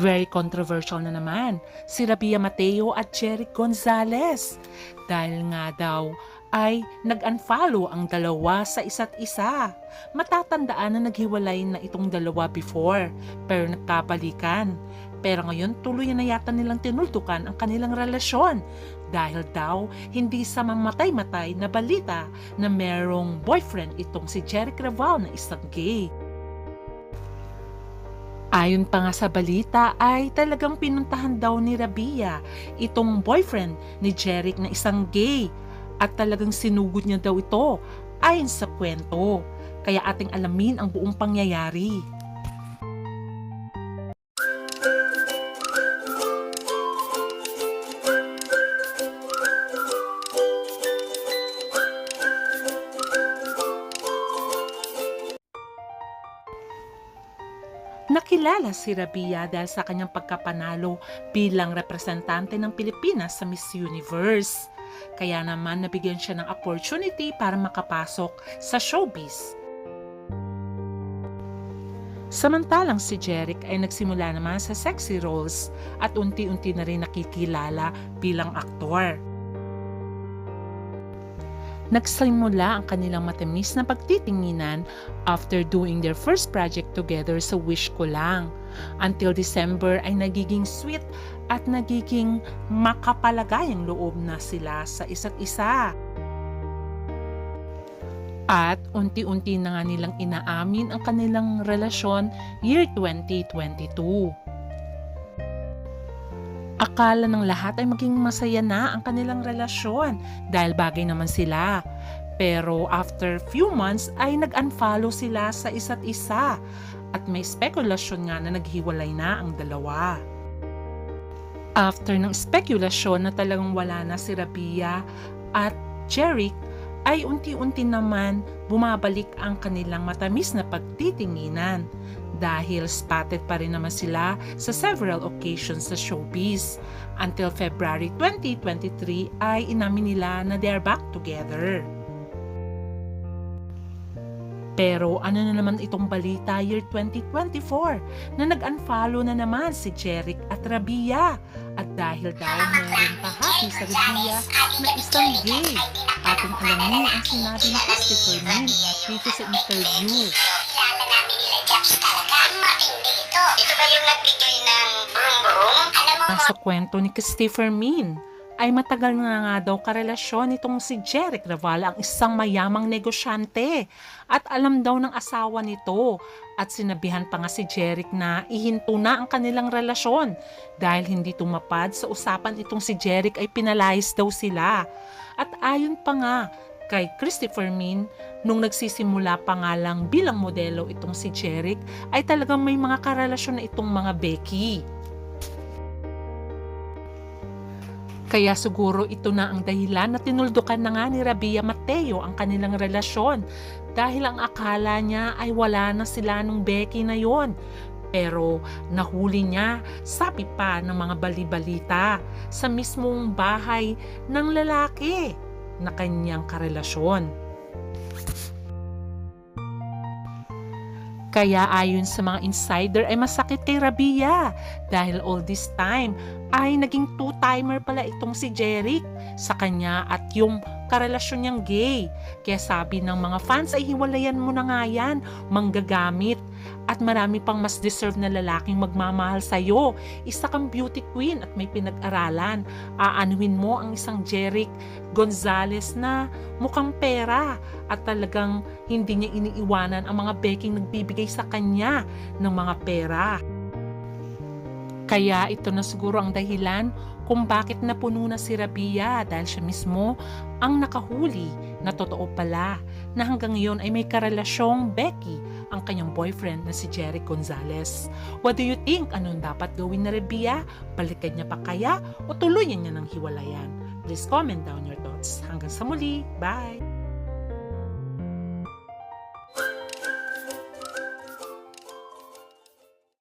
Very controversial na naman si Rabia Mateo at Jeric Gonzalez dahil nga daw ay nag-unfollow ang dalawa sa isa't isa. Matatandaan na naghiwalay na itong dalawa before pero nagkabalikan. Pero ngayon tuloy na yata nilang tinuldukan ang kanilang relasyon dahil daw hindi sa mamatay-matay na balita na merong boyfriend itong si Jeric Raval na isang gay. Ayon pa nga sa balita ay talagang pinuntahan daw ni Rabia itong boyfriend ni Jeric na isang gay at talagang sinugod niya daw ito ayon sa kwento. Kaya ating alamin ang buong pangyayari. Nakilala si Rabia dahil sa kanyang pagkapanalo bilang representante ng Pilipinas sa Miss Universe. Kaya naman nabigyan siya ng opportunity para makapasok sa showbiz. Samantalang si Jeric ay nagsimula naman sa sexy roles at unti-unti na rin nakikilala bilang aktor. Nagsimula ang kanilang matamis na pagtitinginan after doing their first project together sa Wish Ko Lang. Until December ay nagiging sweet at nagiging makapalagayang loob na sila sa isa't isa. At unti-unti na nga nilang inaamin ang kanilang relasyon year 2022. Akala ng lahat ay maging masaya na ang kanilang relasyon dahil bagay naman sila. Pero after few months ay nag-unfollow sila sa isa't isa at may spekulasyon nga na naghiwalay na ang dalawa. After ng spekulasyon na talagang wala na si Rabia at Jeric ay unti-unti naman bumabalik ang kanilang matamis na pagtitinginan dahil spotted pa rin naman sila sa several occasions sa showbiz. Until February 2023 ay inamin nila na they are back together. Pero ano na naman itong balita year 2024 na nag-unfollow na naman si Jeric at Rabia at dahil daw meron pahati sa Rabia na isang gay. Ating alamin ang sinabi ni Christopher Min dito sa interview. Ito ba yung nagbigay ng brum-brum? Alam mo, Sa kwento ni Christopher Min, ay matagal na nga daw karelasyon nitong si Jeric Raval ang isang mayamang negosyante. At alam daw ng asawa nito at sinabihan pa nga si Jeric na ihinto na ang kanilang relasyon. Dahil hindi tumapad sa usapan itong si Jeric ay pinalayas daw sila. At ayon pa nga kay Christopher Min nung nagsisimula pa nga lang bilang modelo itong si Jeric ay talagang may mga karelasyon na itong mga Becky. Kaya siguro ito na ang dahilan na tinuldukan na nga ni Rabia Mateo ang kanilang relasyon dahil ang akala niya ay wala na sila nung Becky na yon. Pero nahuli niya, sabi pa ng mga balibalita, sa mismong bahay ng lalaki na kanyang karelasyon. Kaya ayon sa mga insider ay masakit kay Rabia. Dahil all this time ay naging two-timer pala itong si Jeric sa kanya at yung karelasyon niyang gay. Kaya sabi ng mga fans ay hiwalayan mo na nga yan, manggagamit. At marami pang mas deserve na lalaking magmamahal sa'yo. Isa kang beauty queen at may pinag-aralan. Aanuhin mo ang isang Jeric Gonzales na mukhang pera at talagang hindi niya iniiwanan ang mga beking nagbibigay sa kanya ng mga pera. Kaya ito na siguro ang dahilan kung bakit napuno na si Rabia dahil siya mismo ang nakahuli na totoo pala na hanggang ngayon ay may karelasyong Becky ang kanyang boyfriend na si Jerry Gonzalez. What do you think? Anong dapat gawin na Rabia? Balikan niya pa kaya o tuluyan niya ng hiwalayan? Please comment down your thoughts. Hanggang sa muli. Bye!